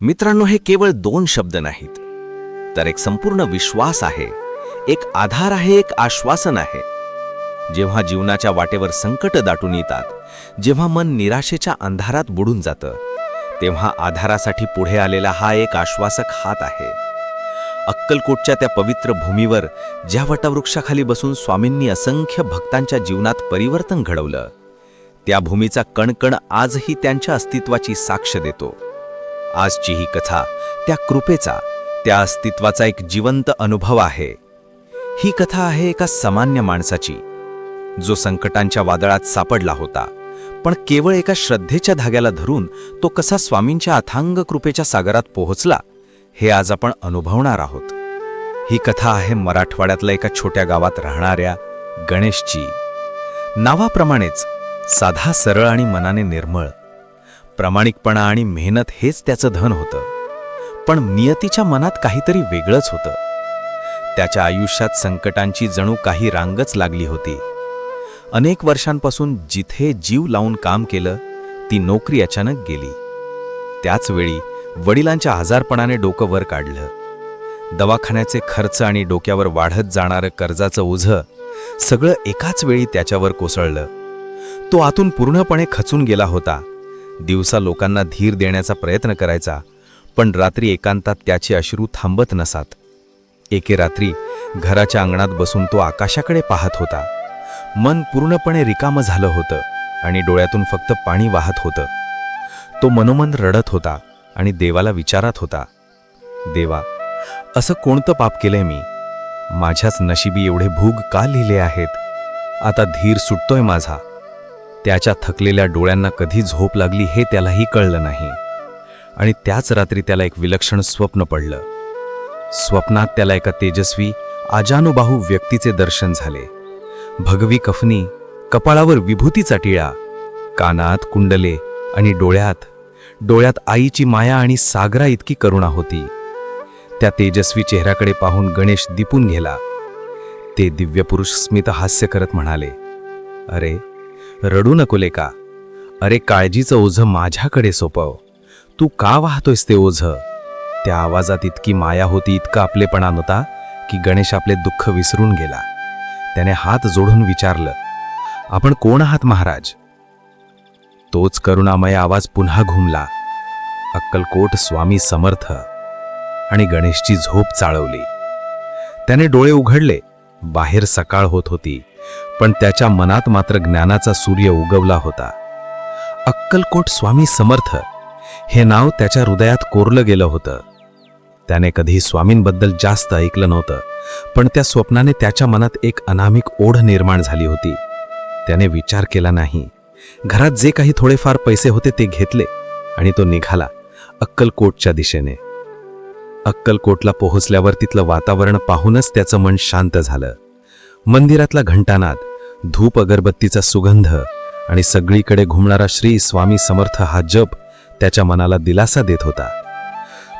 मित्रांनो हे केवळ दोन शब्द नाहीत तर एक संपूर्ण विश्वास आहे एक आधार आहे एक आश्वासन आहे. जेव्हा जीवनाच्या वाटेवर संकट दाटून येतात जेव्हा मन निराशेच्या अंधारात बुडून जातं तेव्हा आधारासाठी पुढे आलेला हा एक आश्वासक हात आहे. अक्कलकोटच्या त्या पवित्र भूमीवर ज्या वटवृक्षाखाली बसून स्वामींनी असंख्य भक्तांच्या जीवनात परिवर्तन घडवलं त्या भूमीचा कणकण आजही त्यांच्या अस्तित्वाची साक्ष देतो. आजची ही कथा त्या कृपेचा त्या अस्तित्वाचा एक जिवंत अनुभव आहे. ही कथा आहे एका सामान्य माणसाची जो संकटांच्या वादळात सापडला होता पण केवळ एका श्रद्धेच्या धाग्याला धरून तो कसा स्वामींच्या अथांग कृपेच्या सागरात पोहोचला हे आज आपण अनुभवणार आहोत. ही कथा आहे मराठवाड्यातल्या एका छोट्या गावात राहणाऱ्या गणेशची. नावाप्रमाणेच साधा सरळ आणि मनाने निर्मळ प्रामाणिकपणा आणि मेहनत हेच त्याचं धन होतं. पण नियतीच्या मनात काहीतरी वेगळंच होतं. त्याच्या आयुष्यात संकटांची जणू काही रांगच लागली होती. अनेक वर्षांपासून जिथे जीव लावून काम केलं ती नोकरी अचानक गेली. त्याचवेळी वडिलांच्या आजारपणाने डोकं वर काढलं. दवाखान्याचे खर्च आणि डोक्यावर वाढत जाणारं कर्जाचं ओझं सगळं एकाच वेळी त्याच्यावर कोसळलं. तो आतून पूर्णपणे खचून गेला होता. दिवसा लोकांना धीर देण्याचा प्रयत्न करायचा पण रात्री एकांतात त्याचे अश्रू थांबत नसात. एके रात्री घराच्या अंगणात बसून तो आकाशाकडे पाहत होता. मन पूर्णपणे रिकामं झालं होतं आणि डोळ्यातून फक्त पाणी वाहत होतं. तो मनोमन रडत होता आणि देवाला विचारत होता देवा असं कोणतं पाप केलंय मी? माझ्याच नशिबी एवढे भूग का लिहिले आहेत? आता धीर सुटतोय माझा. त्याच्या थकलेल्या डोळ्यांना कधी झोप लागली हे त्यालाही कळलं नाही. आणि त्याच रात्री त्याला एक विलक्षण स्वप्न पडलं. स्वप्नात त्याला एका तेजस्वी आजानुबाहू व्यक्तीचे दर्शन झाले. भगवी कफनी कपाळावर विभूतीचा टिळा कानात कुंडले आणि डोळ्यात डोळ्यात आईची माया आणि सागरा इतकी करुणा होती. त्या तेजस्वी चेहऱ्याकडे पाहून गणेश दिपून गेला. ते दिव्यपुरुष स्मित हास्य करत म्हणाले अरे रडू नको लेका. अरे काळजीचं ओझं माझ्याकडे सोपव. तू का वाहतोयस ते ओझं? त्या आवाजात इतकी माया होती इतका आपलेपणा नव्हता की गणेश आपले दुःख विसरून गेला. त्याने हात जोडून विचारलं आपण कोण आहात महाराज? तोच करुणामय आवाज पुन्हा घुमला. अक्कलकोट स्वामी समर्थ आणि गणेशची झोप चाळवली. त्याने डोळे उघडले. बाहेर सकाळ होत होती. पण त्याच्या मनात मात्र ज्ञानाचा सूर्य उगवला होता. अक्कलकोट स्वामी समर्थ हे नाव त्याच्या हृदयात कोरलं गेलं होतं. त्याने कधी स्वामींबद्दल जास्त ऐकलं नव्हतं पण त्या स्वप्नाने त्याच्या मनात एक अनामिक ओढ निर्माण झाली होती. त्याने विचार केला नाही. घरात जे काही थोडेफार पैसे होते ते घेतले आणि तो निघाला अक्कलकोटच्या दिशेने. अक्कलकोटला पोहोचल्यावर तिथलं वातावरण पाहूनच त्याचं मन शांत झालं. मंदिरातला घंटानाद धूप अगरबत्तीचा सुगंध आणि सगळीकडे घुमणारा श्री स्वामी समर्थ हा जप त्याच्या मनाला दिलासा देत होता.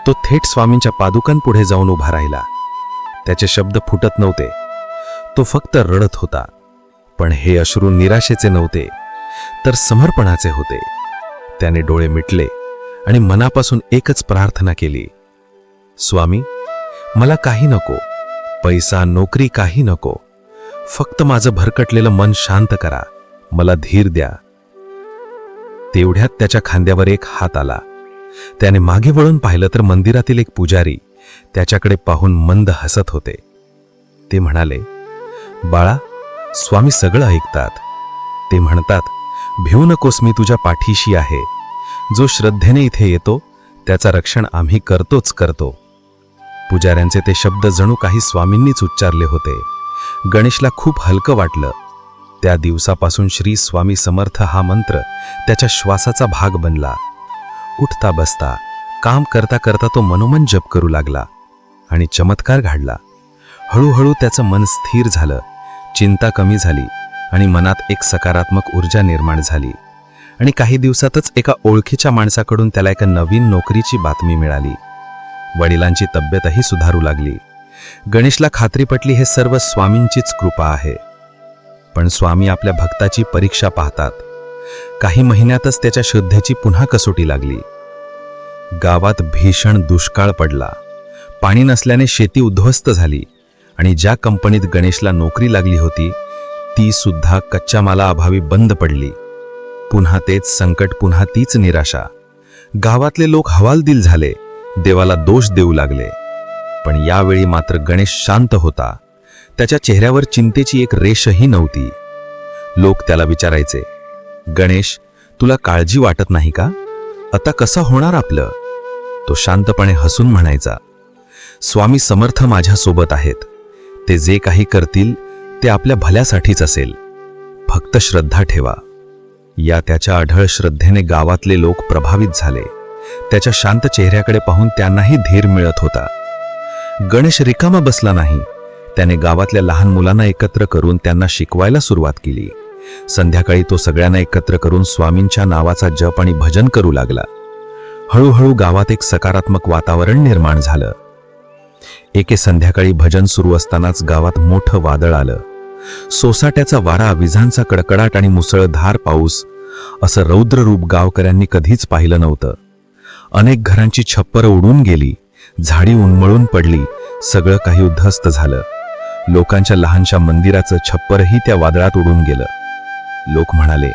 तो थेट स्वामींच्या पादुकांपुढे जाऊन उभा राहिला. त्याचे शब्द फुटत नव्हते. तो फक्त रडत होता. पण हे अश्रू निराशेचे नव्हते तर समर्पणाचे होते. त्याने डोळे मिटले आणि मनापासून एकच प्रार्थना केली. स्वामी मला काही नको. पैसा नोकरी काही नको. फक्त माझं भरकटलेलं मन शांत करा. मला धीर द्या. तेवढ्यात त्याच्या खांद्यावर एक हात आला. त्याने मागे वळून पाहिलं तर मंदिरातील एक पुजारी त्याच्याकडे पाहून मंद हसत होते. ते म्हणाले बाळा स्वामी सगळं ऐकतात. ते म्हणतात भिवू नकोस मी तुझ्या पाठीशी आहे. जो श्रद्धेने इथे येतो त्याचा रक्षण आम्ही करतोच करतो. पुजाऱ्यांचे ते शब्द जणू काही स्वामींनीच उच्चारले होते. गणेशला खूप हलकं वाटलं. त्या दिवसापासून श्री स्वामी समर्थ हा मंत्र त्याच्या श्वासाचा भाग बनला. उठता बसता काम करता करता तो मनोमन जप करू लागला आणि चमत्कार घडला. हळूहळू त्याचं मन स्थिर झालं. चिंता कमी झाली आणि मनात एक सकारात्मक ऊर्जा निर्माण झाली. आणि काही दिवसातच एका ओळखीच्या माणसाकडून त्याला एका नवीन नोकरीची बातमी मिळाली. वडिलांची तब्येतही सुधारू लागली. गणेशला खात्री पटली हे सर्व स्वामींचीच कृपा आहे. पण स्वामी आपल्या भक्ताची परीक्षा पाहतात. काही महिन्यातच त्याच्या श्रद्धेची पुन्हा कसोटी लागली. गावात भीषण दुष्काळ पडला. पाणी नसल्याने शेती उद्ध्वस्त झाली आणि ज्या कंपनीत गणेशला नोकरी लागली होती ती सुद्धा कच्च्या मालाअभावी बंद पडली. पुन्हा तेच संकट पुन्हा तीच निराशा. गावातले लोक हवालदिल झाले. देवाला दोष देऊ लागले. पण यावेळी मात्र गणेश शांत होता. त्याच्या चेहऱ्यावर चिंतेची एक रेषही नव्हती. लोक त्याला विचारायचे गणेश तुला काळजी वाटत नाही का? आता कसं होणार आपलं? तो शांतपणे हसून म्हणायचा स्वामी समर्थ माझ्यासोबत आहेत. ते जे काही करतील ते आपल्या भल्यासाठीच असेल. फक्त श्रद्धा ठेवा. या त्याच्या अढळ श्रद्धेने गावातले लोक प्रभावित झाले. त्याच्या शांत चेहऱ्याकडे पाहून त्यांनाही धीर मिळत होता. गणेश रिकामा बसला नाही. त्याने गावातल्या लहान मुलांना एकत्र करून त्यांना शिकवायला सुरुवात केली. संध्याकाळी तो सगळ्यांना एकत्र करून स्वामींच्या नावाचा जप आणि भजन करू लागला. हळूहळू गावात एक सकारात्मक वातावरण निर्माण झालं. एके संध्याकाळी भजन सुरू असतानाच गावात मोठं वादळ आलं. सोसाट्याचा वारा विजांचा कडकडाट आणि मुसळधार पाऊस असं रौद्र रूप गावकऱ्यांनी कधीच पाहिलं नव्हतं. अनेक घरांची छप्पर उडून गेली. झाडी उन्मळून पडली सगळं काही उद्ध्वस्त झालं. लोकांच्या लहानशा मंदिराचं छप्परही त्या वादळात उडून गेलं. लोक म्हणाले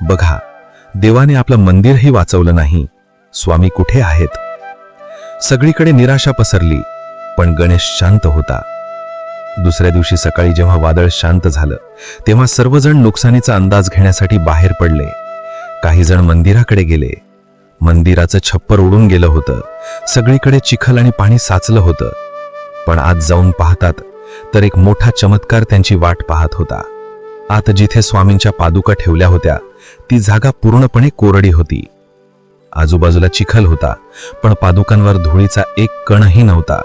बघा देवाने आपलं मंदिरही वाचवलं नाही. स्वामी कुठे आहेत? सगळीकडे निराशा पसरली पण गणेश शांत होता. दुसऱ्या दिवशी सकाळी जेव्हा वादळ शांत झालं तेव्हा सर्वजण नुकसानीचा अंदाज घेण्यासाठी बाहेर पडले. काही जण मंदिराकडे गेले. मंदिराचं छप्पर उडून गेलं होतं. सगळीकडे चिखल आणि पाणी साचलं होतं. पण आज जाऊन पाहतात तर एक मोठा चमत्कार त्यांची वाट पाहत होता. आत जिथे स्वामींच्या पादुका ठेवल्या होत्या ती जागा पूर्णपणे कोरडी होती. आजूबाजूला चिखल होता पण पादुकांवर धुळीचा एक कणही नव्हता.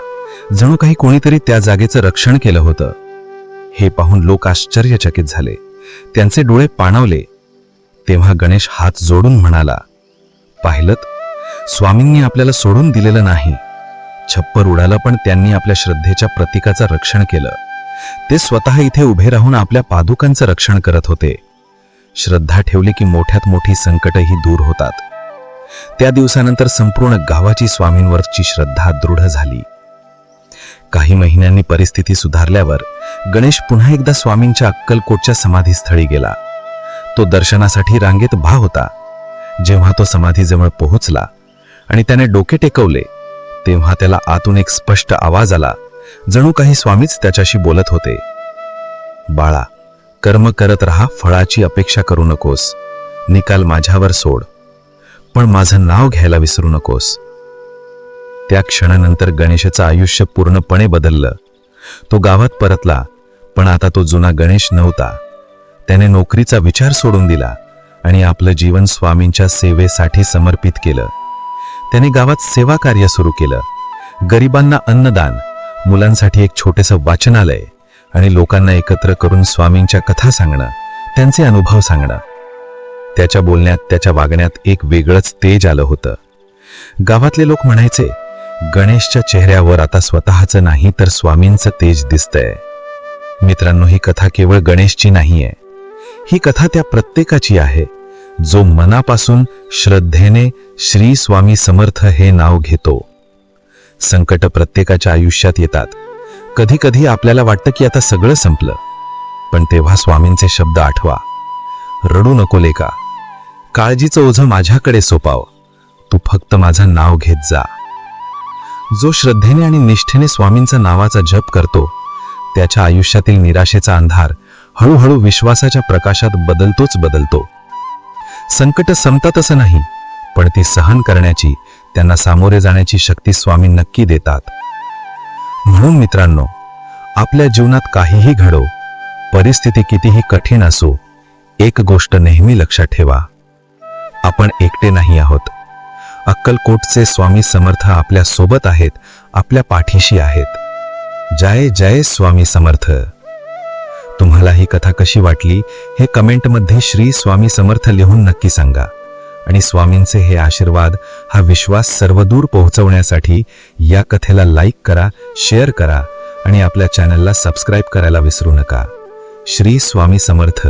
जणू काही कोणीतरी त्या जागेचं रक्षण केलं होतं. हे पाहून लोक आश्चर्यचकित झाले. त्यांचे डोळे पाणावले. तेव्हा गणेश हात जोडून म्हणाला पाहिलं स्वामींनी आपल्याला सोडून दिलेलं नाही. छप्पर उडालं पण त्यांनी आपल्या श्रद्धेच्या प्रतीकाचं रक्षण केलं. ते स्वतः इथे उभे राहून आपल्या पादुकांचं रक्षण करत होते. श्रद्धा ठेवली की मोठ्यात मोठी संकटही दूर होतात. त्या दिवसानंतर संपूर्ण गावाची स्वामींवरची श्रद्धा दृढ झाली. काही महिन्यांनी परिस्थिती सुधारल्यावर गणेश पुन्हा एकदा स्वामींच्या अक्कलकोटच्या समाधीस्थळी गेला. तो दर्शनासाठी रांगेत भा होता. जेव्हा तो समाधीजवळ पोहोचला आणि त्याने डोके टेकवले तेव्हा त्याला आतून एक स्पष्ट आवाज आला. जणू काही स्वामीच त्याच्याशी बोलत होते. बाळा कर्म करत राहा फळाची अपेक्षा करू नकोस. निकाल माझ्यावर सोड. पण माझं नाव घ्यायला विसरू नकोस. त्या क्षणानंतर गणेशाचं आयुष्य पूर्णपणे बदललं. तो गावात परतला पण आता तो जुना गणेश नव्हता. त्याने नोकरीचा विचार सोडून दिला. आणि आपलं जीवन स्वामींच्या सेवेसाठी समर्पित केलं. त्याने गावात सेवा कार्य सुरू केलं. गरिबांना अन्नदान मुलांसाठी एक छोटेसं वाचनालय आणि लोकांना एकत्र करून स्वामींच्या कथा सांगणं त्यांचे अनुभव सांगणं. त्याच्या बोलण्यात त्याच्या वागण्यात एक वेगळंच तेज आलं होतं. गावातले लोक म्हणायचे गणेशच्या चेहऱ्यावर आता स्वतःचं नाही तर स्वामींचं तेज दिसतंय. मित्रांनो ही कथा केवळ गणेशची नाहीये. ही कथा त्या प्रत्येकाची आहे. जो मनापासून श्रद्धेने श्री स्वामी समर्थ हे नाव घेतो. संकट प्रत्येकाच्या आयुष्यात येतात. कधी कधी आपल्याला वाटतं की आता सगळं संपलं. पण तेव्हा स्वामींचे शब्द आठवा. रडू नको लेका. काळजीचं ओझं माझ्याकडे सोपाव. तू फक्त माझं नाव घेत जा. जो श्रद्धेने आणि निष्ठेने स्वामींचा नावाचा जप करतो त्याच्या आयुष्यातील निराशेचा अंधार हळूहळू विश्वासाच्या प्रकाशात बदलतोच बदलतो. संकट संपतात असं नाही पण ती सहन करण्याची त्यांना सामोरे जाण्याची शक्ती स्वामी नक्की देतात. म्हणून मित्रांनो आपल्या जीवनात काहीही घडो परिस्थिती कितीही कठीण असो एक गोष्ट नेहमी लक्षात ठेवा. आपण एकटे नाही आहोत. अक्कलकोटचे स्वामी समर्थ आपल्यासोबत आहेत आपल्या पाठीशी आहेत. जय जय स्वामी समर्थ. तुम्हाला ही कथा कशी वाटली हे कमेंटमध्ये श्री स्वामी समर्थ लिहून नक्की सांगा. आणि स्वामींचे हे आशीर्वाद हा विश्वास सर्वदूर पोहोचवण्यासाठी या कथेला लाईक करा शेअर करा आणि आपल्या चॅनलला सबस्क्राईब करायला विसरू नका. श्री स्वामी समर्थ.